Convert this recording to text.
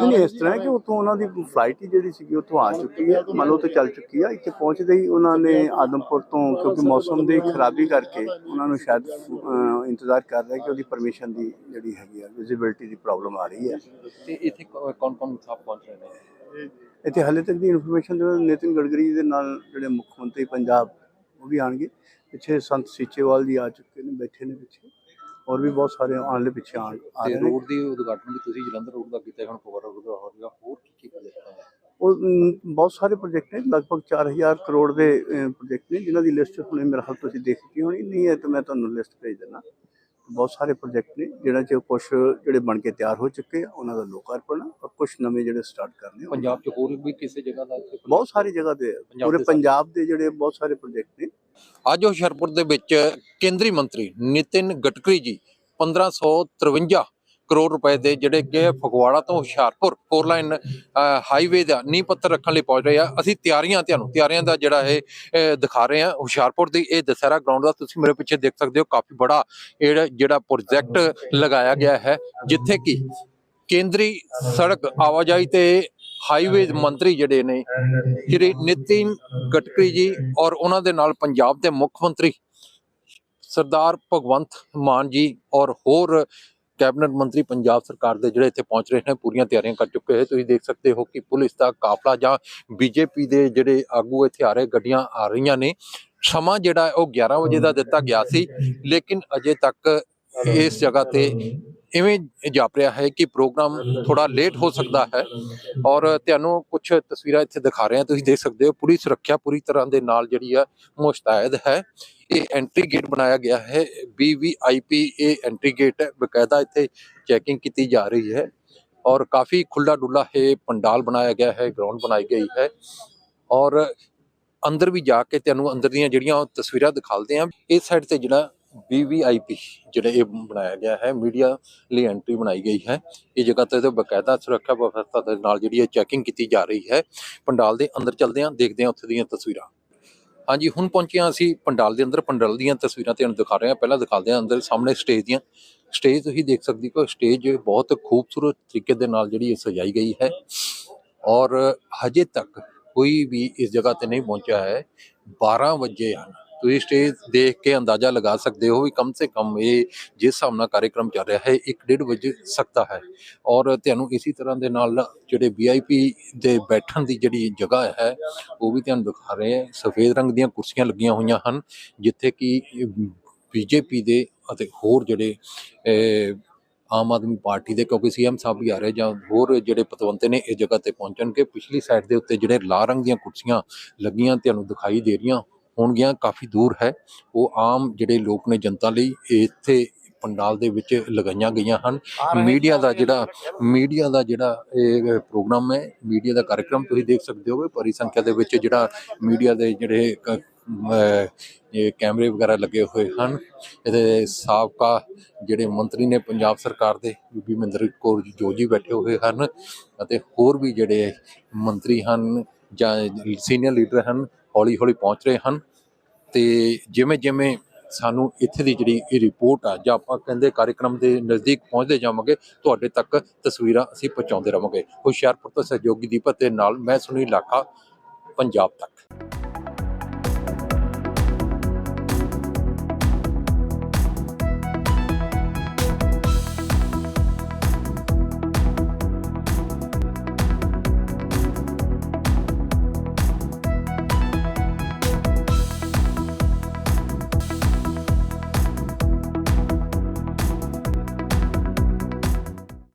ਨਹੀਂ ਇਸ ਤਰ੍ਹਾਂ ਹੈ ਕਿ ਉਤੋਂ ਉਹਨਾਂ ਦੀ ਫਲਾਈਟ ਹੀ ਜਿਹੜੀ ਸੀਗੀ ਉੱਥੋਂ ਆ ਚੁੱਕੀ ਹੈ। ਮੰਨ ਲਓ ਤੇ ਚੱਲ ਚੁੱਕੀ ਆ। ਇੱਥੇ ਪਹੁੰਚਦੇ ਹੀ ਉਹਨਾਂ ਨੇ ਆਦਮਪੁਰ ਤੋਂ ਕਿਉਂਕਿ ਮੌਸਮ ਦੀ ਖਰਾਬੀ ਕਰਕੇ ਉਹਨਾਂ ਨੂੰ ਸ਼ਾਇਦ ਇੰਤਜ਼ਾਰ ਕਰ ਰਹੇ ਕਿ ਉਹਦੀ ਪਰਮਿਸ਼ਨ ਦੀ ਜਿਹੜੀ ਹੈਗੀ ਆ ਵਿਜ਼ਿਬਿਲਟੀ ਦੀ ਪ੍ਰੋਬਲਮ ਆ ਰਹੀ ਹੈ। ਤੇ ਇੱਥੇ ਕੌਣ ਕੌਣ ਸਾਹਿਬ ਪਹੁੰਚ ਰਹੇ ਨੇ? ਇੱਥੇ ਹਾਲੇ ਤੱਕ ਦੀ ਇਨਫੋਰਮੇਸ਼ਨ ਜੋ ਨਿਤਿਨ ਜੀ ਦੇ ਨਾਲ ਜਿਹੜੇ ਮੁੱਖ ਮੰਤਰੀ ਪੰਜਾਬ ਉਹ ਵੀ ਆਣਗੇ ਪਿੱਛੇ ਸੰਤ ਸੀਚੇਵਾਲ ਜੀ ਆ ਚੁੱਕੇ ਨੇ ਬੈਠੇ ਨੇ ਪਿੱਛੇ। ਔਰ ਵੀ ਬਹੁਤ ਸਾਰੇ ਵਾਲੇ ਪਿੱਛੇ ਆ ਤੇ ਰਹੇ ਨੇ ਰੋਡ ਦੀ ਉਦਘਾਟਨ ਵੀ ਤੁਸੀਂ ਜਲੰਧਰ ਰੋਡ ਦਾ ਕੀਤਾ ਹੁਣ ਪਵਾਰ ਰੋਡ ਦਾ ਹੋ ਰਿਹਾ ਹੋਰ ਕੀ ਕੀ ਪ੍ਰੋਜੈਕਟ ਹੈ ਉਹ ਅਮ, ਬਹੁਤ ਸਾਰੇ ਪ੍ਰੋਜੈਕਟ ਨੇ ਲਗਭਗ 4000 ਕਰੋੜ ਦੇ ਪ੍ਰੋਜੈਕਟ ਨੇ ਜਿਨ੍ਹਾਂ ਦੀ ਲਿਸਟ ਹੁਣੇ ਮੇਰੇ ਹਾਲ ਤੁਸੀਂ ਦੇਖ ਚੁੱਕੇ ਹੋਣੀ ਨਹੀਂ ਹੈ ਤਾਂ ਮੈਂ ਤੁਹਾਨੂੰ ਲਿਸਟ ਭੇਜ ਦੇਣਾ ਬਹੁਤ ਸਾਰੇ ਪ੍ਰੋਜੈਕਟ ਨੇ ਜਿਹੜਾ ਚ ਕੁਝ ਜਿਹੜੇ ਬਣ ਕੇ ਤਿਆਰ ਹੋ ਚੁੱਕੇ ਆ ਉਹਨਾਂ ਦਾ ਲੋਕਾਰਪਣ ਆ ਔਰ ਕੁਝ ਨਵੇਂ ਜਿਹੜੇ ਸਟਾਰਟ ਕਰਨੇ ਆ। ਪੰਜਾਬ 'ਚ ਹੋਰ ਵੀ ਕਿਸੇ ਜਗ੍ਹਾ ਦਾ ਇੱਥੇ ਬਹੁਤ ਸਾਰੀ ਜਗ੍ਹਾ ਤੇ ਆ। ਪੰਜਾਬ ਪੂਰੇ ਦੇ ਸਾਰੇ। ਪੰਜਾਬ ਦੇ ਜਿਹੜੇ ਬਹੁਤ ਸਾਰੇ ਪ੍ਰੋਜੈਕਟ ਨੇ ਅੱਜ ਹੁਸ਼ਿਆਰਪੁਰ ਦੇ ਵਿੱਚ ਕੇਂਦਰੀ ਮੰਤਰੀ ਨਿਤਿਨ ਗਡਕਰੀ ਜੀ 1553 ਕਰੋੜ ਰੁਪਏ ਦੇ ਜਿਹੜੇ ਕਿ ਫਗਵਾੜਾ ਤੋਂ ਹੁਸ਼ਿਆਰਪੁਰ ਫੋਰ ਲਾਈਨ ਹਾਈਵੇ ਦਾ ਨੀਂਹ ਪੱਥਰ ਰੱਖਣ ਲਈ ਪਹੁੰਚ ਰਹੇ ਆ। ਅਸੀਂ ਤਿਆਰੀਆਂ ਤੁਹਾਨੂੰ, ਤਿਆਰੀਆਂ ਦਾ ਜਿਹੜਾ ਇਹ ਦਿਖਾ ਰਹੇ ਆ ਹੁਸ਼ਿਆਰਪੁਰ ਦੀ। ਇਹ ਦਸਹਿਰਾ ਗਰਾਊਂਡ ਦਾ ਤੁਸੀਂ ਮੇਰੇ ਪਿੱਛੇ ਦੇਖ ਸਕਦੇ ਹੋ, ਕਾਫੀ ਬੜਾ ਇਹ ਜਿਹੜਾ ਪ੍ਰੋਜੈਕਟ ਲਗਾਇਆ ਗਿਆ ਹੈ, ਜਿੱਥੇ ਕਿ ਕੇਂਦਰੀ ਸੜਕ ਆਵਾਜਾਈ ਤੇ ਹਾਈਵੇ ਮੰਤਰੀ ਜਿਹੜੇ ਨੇ ਸ਼੍ਰੀ ਨਿਤਿਨ ਗਡਕਰੀ ਜੀ ਔਰ ਉਹਨਾਂ ਦੇ ਨਾਲ ਪੰਜਾਬ ਦੇ ਮੁੱਖ ਮੰਤਰੀ ਸਰਦਾਰ ਭਗਵੰਤ ਮਾਨ ਜੀ ਔਰ ਹੋਰ ਕੈਬਨਿਟ ਮੰਤਰੀ ਪੰਜਾਬ ਸਰਕਾਰ ਦੇ ਜਿਹੜੇ ਇੱਥੇ ਪਹੁੰਚ ਰਹੇ ਨੇ ਪੂਰੀਆਂ ਤਿਆਰੀਆਂ ਕਰ ਚੁੱਕੇ ਹੈ ਤੁਸੀਂ ਦੇਖ ਸਕਦੇ ਹੋ ਕਿ ਪੁਲਿਸ ਦਾ ਕਾਫਲਾ ਜਾਂ ਬੀਜੇਪੀ ਦੇ ਜਿਹੜੇ ਆਗੂ ਇੱਥੇ ਆ ਰਹੇ ਗੱਡੀਆਂ ਆ ਰਹੀਆਂ ਨੇ। ਸਮਾਂ ਜਿਹੜਾ ਉਹ 11 ਵਜੇ ਦਾ ਦਿੱਤਾ ਗਿਆ ਸੀ ਲੇਕਿਨ ਅਜੇ ਤੱਕ ਇਸ ਜਗ੍ਹਾ ਤੇ ਇਵੇਂ ਜਾਪ ਰਿਹਾ ਹੈ ਕਿ ਪ੍ਰੋਗਰਾਮ ਥੋੜਾ ਲੇਟ ਹੋ ਸਕਦਾ ਹੈ। ਔਰ ਤੁਹਾਨੂੰ ਕੁਝ ਤਸਵੀਰਾਂ ਇੱਥੇ ਦਿਖਾ ਰਹੇ ਹਾਂ। ਤੁਸੀਂ ਦੇਖ ਸਕਦੇ ਹੋ, ਪੂਰੀ ਸੁਰੱਖਿਆ ਪੂਰੀ ਤਰ੍ਹਾਂ ਦੇ ਨਾਲ ਜਿਹੜੀ ਆ, ਮੁਸ਼ਤੈਦ ਹੈ। ਇਹ ਐਂਟਰੀ ਗੇਟ ਬਣਾਇਆ ਗਿਆ ਹੈ। BVIP ਇਹ ਐਂਟਰੀ ਗੇਟ ਹੈ। ਬਕਾਇਦਾ ਇੱਥੇ ਚੈਕਿੰਗ ਕੀਤੀ ਜਾ ਰਹੀ ਹੈ। ਔਰ ਕਾਫੀ ਖੁੱਲਾ ਡੁੱਲਾ ਹੈ ਪੰਡਾਲ ਬਣਾਇਆ ਗਿਆ ਹੈ ਗਰਾਊਂਡ ਬਣਾਈ ਗਈ ਹੈ। ਔਰ ਅੰਦਰ ਵੀ ਜਾ ਕੇ ਤੁਹਾਨੂੰ ਅੰਦਰ ਦੀਆਂ ਜਿਹੜੀਆਂ ਤਸਵੀਰਾਂ ਦਿਖਾਲਦੇ ਹਾਂ। ਇਸ ਸਾਈਡ ਤੇ ਜਿਹੜਾ VVIP ਜਿਹੜਾ ਇਹ ਬਣਾਇਆ ਗਿਆ ਹੈ, ਮੀਡੀਆ ਲਈ ਐਂਟਰੀ ਬਣਾਈ ਗਈ ਹੈ। ਇਹ ਜਗ੍ਹਾ ਤੇ ਤਾਂ ਬਕਾਇਦਾ ਸੁਰੱਖਿਆ ਵਿਵਸਥਾ ਦੇ ਨਾਲ ਜਿਹੜੀ ਹੈ ਚੈਕਿੰਗ ਕੀਤੀ ਜਾ ਰਹੀ ਹੈ। ਪੰਡਾਲ ਦੇ ਅੰਦਰ ਚੱਲਦੇ ਹਾਂ, ਦੇਖਦੇ ਹਾਂ ਉੱਥੇ ਦੀਆਂ ਤਸਵੀਰਾਂ। ਹਾਂਜੀ, ਹੁਣ ਪਹੁੰਚੇ ਹਾਂ ਅਸੀਂ ਪੰਡਾਲ ਦੇ ਅੰਦਰ। ਪੰਡਾਲ ਦੀਆਂ ਤਸਵੀਰਾਂ ਤੁਹਾਨੂੰ ਦਿਖਾ ਰਹੇ ਹਾਂ। ਪਹਿਲਾਂ ਦਿਖਾਉਂਦੇ ਹਾਂ ਅੰਦਰ ਸਾਹਮਣੇ ਸਟੇਜ ਦੀਆਂ। ਸਟੇਜ ਤੁਸੀਂ ਦੇਖ ਸਕਦੇ ਹੋ ਸਟੇਜ ਬਹੁਤ ਖੂਬਸੂਰਤ ਤਰੀਕੇ ਦੇ ਨਾਲ ਜਿਹੜੀ ਇਹ ਸਜਾਈ ਗਈ ਹੈ। ਔਰ ਹਜੇ ਤੱਕ ਕੋਈ ਵੀ ਇਸ ਜਗ੍ਹਾ ਤੇ ਨਹੀਂ ਪਹੁੰਚਿਆ ਹੈ। 12 ਵਜੇ ਹਨ। ਤੁਸੀਂ ਸਟੇਜ ਦੇਖ ਕੇ ਅੰਦਾਜ਼ਾ ਲਗਾ ਸਕਦੇ ਹੋ ਵੀ ਕਮ ਸੇ ਕਮ ਇਹ ਜਿਸ ਹਿਸਾਬ ਨਾਲ ਕਾਰਜਕ੍ਰਮ ਚੱਲ ਰਿਹਾ ਹੈ 1:30 ਵਜੇ ਸਕਦਾ ਹੈ। ਔਰ ਤੁਹਾਨੂੰ ਇਸੇ ਤਰ੍ਹਾਂ ਦੇ ਨਾਲ ਜਿਹੜੇ ਵੀਆਈਪੀ ਦੇ ਬੈਠਣ ਦੀ ਜਿਹੜੀ ਜਗ੍ਹਾ ਹੈ, ਉਹ ਵੀ ਤੁਹਾਨੂੰ ਦਿਖਾ ਰਹੇ ਹਾਂ। ਸਫੇਦ ਰੰਗ ਦੀਆਂ ਕੁਰਸੀਆਂ ਲੱਗੀਆਂ ਹੋਈਆਂ ਹਨ, ਜਿੱਥੇ ਕਿ ਬੀਜੇਪੀ ਦੇ ਅਤੇ ਹੋਰ ਜਿਹੜੇ ਆਮ ਆਦਮੀ ਪਾਰਟੀ ਦੇ, ਕਿਉਂਕਿ ਸੀਐਮ ਸਾਹਿਬ ਵੀ ਆ ਰਹੇ ਜਾਂ ਹੋਰ ਜਿਹੜੇ ਪਤਵੰਤੇ ਨੇ ਇਸ ਜਗ੍ਹਾ ਤੇ ਪਹੁੰਚਣਗੇ। ਪਿਛਲੀ ਸਾਈਡ ਦੇ ਉੱਤੇ ਜਿਹੜੇ ਲਾਲ ਰੰਗ ਦੀਆਂ ਕੁਰਸੀਆਂ ਲੱਗੀਆਂ, ਤੁਹਾਨੂੰ ਦਿਖਾਈ ਦੇ ਰਹੀਆਂ ਹੋਣਗੀਆਂ ਕਾਫੀ ਦੂਰ ਹੈ। ਉਹ ਆਮ ਜਿਹੜੇ ਲੋਕ ਨੇ ਜਨਤਾ ਲਈ ਇੱਥੇ ਪੰਡਾਲ ਦੇ ਵਿੱਚ ਲਗਾਈਆਂ ਗਈਆਂ ਹਨ। ਮੀਡੀਆ ਦਾ ਜਿਹੜਾ ਮੀਡੀਆ ਦਾ ਜਿਹੜਾ ਇਹ ਪ੍ਰੋਗਰਾਮ ਹੈ ਮੀਡੀਆ ਦਾ ਕਾਰਜਕ੍ਰਮ ਤੁਸੀਂ ਦੇਖ ਸਕਦੇ ਹੋਗੇ ਬੜੀ ਸੰਖਿਆ ਦੇ ਵਿੱਚ ਜਿਹੜਾ ਮੀਡੀਆ ਦੇ ਜਿਹੜੇ ਇਹ ਕੈਮਰੇ ਵਗੈਰਾ ਲੱਗੇ ਹੋਏ ਹਨ। ਇਹਦੇ ਸਾਬਕਾ ਜਿਹੜੇ ਮੰਤਰੀ ਨੇ ਪੰਜਾਬ ਸਰਕਾਰ ਦੇ ਬੀਬੀ ਮਹਿੰਦਰ ਕੌਰ ਜੋ ਜੀ ਬੈਠੇ ਹੋਏ ਹਨ ਅਤੇ ਹੋਰ ਵੀ ਜਿਹੜੇ ਮੰਤਰੀ ਹਨ ਜਾਂ ਸੀਨੀਅਰ ਲੀਡਰ ਹਨ ਹੌਲੀ ਹੌਲੀ ਪਹੁੰਚ ਰਹੇ ਹਨ ਤੇ ਜਿਵੇਂ ਜਿਵੇਂ ਸਾਨੂੰ ਇੱਥੇ ਦੀ ਜਿਹੜੀ ਇਹ ਰਿਪੋਰਟ ਆ, ਜਾਂ ਆਪਾਂ ਕਹਿੰਦੇ ਕਾਰਜਕ੍ਰਮ ਦੇ ਨਜ਼ਦੀਕ ਪਹੁੰਚਦੇ ਜਾਵਾਂਗੇ, ਤੁਹਾਡੇ ਤੱਕ ਤਸਵੀਰਾਂ ਅਸੀਂ ਪਹੁੰਚਾਉਂਦੇ ਰਵਾਂਗੇ। ਹੁਸ਼ਿਆਰਪੁਰ ਤੋਂ ਸਹਿਯੋਗੀ ਦੀਪਕ ਦੇ ਨਾਲ ਮੈਂ ਸੁਨੀਲ ਲਾਖਾ, ਪੰਜਾਬ ਤੱਕ।